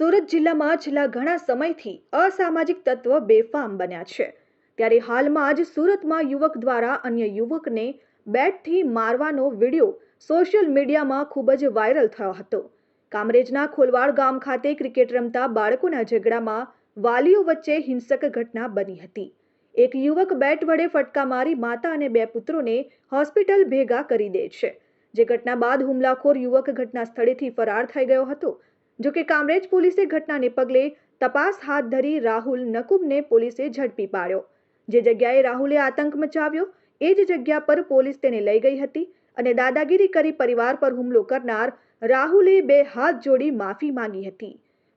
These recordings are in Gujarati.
સુરત જિલ્લામાં છેલ્લા ઘણા સમયથી અસામાજિક તત્વ બેફામ બન્યા છે. ત્યારે હાલમાં જ સુરતમાં યુવક દ્વારા અન્ય યુવકને બેટથી મારવાનો વીડિયો સોશિયલ મીડિયામાં ખૂબ જ વાયરલ થયો હતો. કામરેજના ખોલવાડ ગામ ખાતે ક્રિકેટ રમતા બાળકોના ઝઘડામાં વાલીઓ વચ્ચે હિંસક ઘટના બની હતી. એક યુવક બેટ વડે ફટકા મારી માતા અને બે પુત્રોને હોસ્પિટલ ભેગા કરી દે છે. જે ઘટના બાદ હુમલાખોર યુવક ઘટના સ્થળેથી ફરાર થઈ ગયો હતો. જો કે કામરેજ પોલીસે ઘટનાને પગલે તપાસ હાથ ધરી રાહુલ નકુબને પોલીસે ઝડપી પાડ્યો. જે જગ્યાએ રાહુલે આતંક મચાવ્યો, એ જ જગ્યા પર પોલીસ તેને લઈ ગઈ હતી અને દાદાગીરી કરી પરિવાર પર હુમલો કરનાર રાહુલે બે હાથ જોડી માફી માંગી હતી.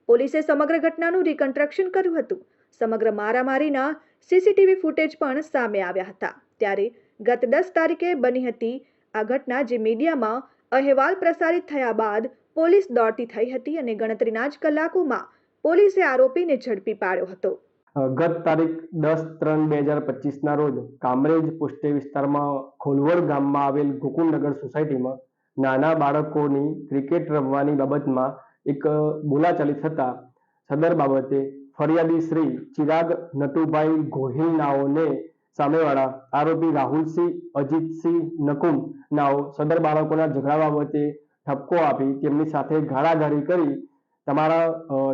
પોલીસે સમગ્ર ઘટનાનું રિકન્સ્ટ્રક્શન કર્યું હતું. સમગ્ર મારામારીના સીસીટીવી ફૂટેજ પણ સામે આવ્યા હતા. ત્યારે ગત દસ તારીખે બની હતી આ ઘટના જે મીડિયામાં અહેવાલ પ્રસારિત થયા બાદ પોલીસ દોડતી થઈ હતી અને ગણતરીના જ કલાકોમાં પોલીસે આરોપીને ઝડપી પાડ્યો હતો. ગત તારીખ દસ ત્રણ બે હજાર પચીસના રોજ કામરેજ પોસ્ટે વિસ્તારમાં ખોલવડ ગામમાં આવેલ ગોકુળનગર સોસાયટીમાં નાના બાળકોની ક્રિકેટ રમવાની બાબતમાં એક બોલાચાલી થતા સદર બાબતે ફરિયાદી શ્રી ચિરાગ નટુભાઈ ગોહિલ નાઓને સામેવાળા આરોપી રાહુલસિંહ, અજીતસિંહ નકુમ નાઓ સદર બાળકોના ઝઘડા બાબતે ઠપકો આપી તેમની સાથે ગાળાગાળી કરી તમારા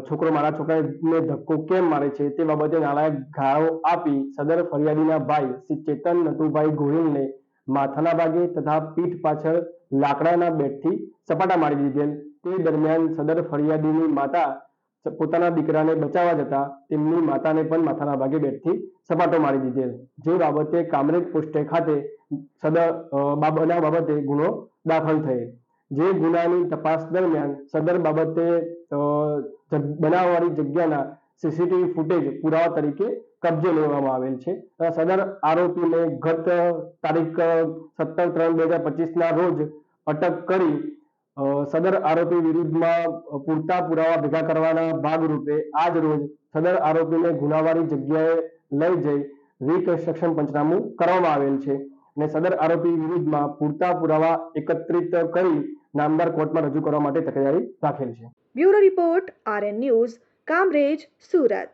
છોકરો મારા છોકરાને ધક્કો કેમ મારે છે તે બાબતે નાણાયક ગાળો આપી સદર ફરિયાદીના ભાઈ શ્રી ચેતન નટુભાઈ ગોહિલને માથાના ભાગે તથા પીઠ પાછળ લાકડાના બેટથી સપાટા મારી દીધેલ. તે દરમિયાન સદર ફરિયાદીની માતા પોતાના દીકરાને બચાવવા જતા તેમની માતાને પણ માથાના ભાગે બેટથી સપાટો મારી દીધેલ જે બાબતે કામરેજ પોસ્ટે ખાતે સદર બાબના બાબતે ગુનો દાખલ થયેલ જે ગુનાની તપાસ દરમિયાન સદર બાબતે બનાવવાળી જગ્યાના સીસીટીવી ફૂટેજ પુરાવા તરીકે કબજે લેવામાં આવેલ છે. સદર આરોપીને ગત તારીખ સત્તર ત્રણ બે હજાર પચીસના રોજ અટક કરી સદર આરોપી વિરુદ્ધમાં પૂરતા પુરાવા ભેગા કરવાના ભાગરૂપે આજ રોજ સદર આરોપીને ગુનાવાળી જગ્યાએ લઈ જઈ રિકન્સ્ટ્રક્શન પંચનામું કરવામાં આવેલ છે અને સદર આરોપી વિરુદ્ધમાં પૂરતા પુરાવા એકત્રિત કરી નામદાર કોર્ટમાં રજૂ કરવા માટે તકેદારી રાખેલ છે. Bureau report RN news, Kamrej, Surat.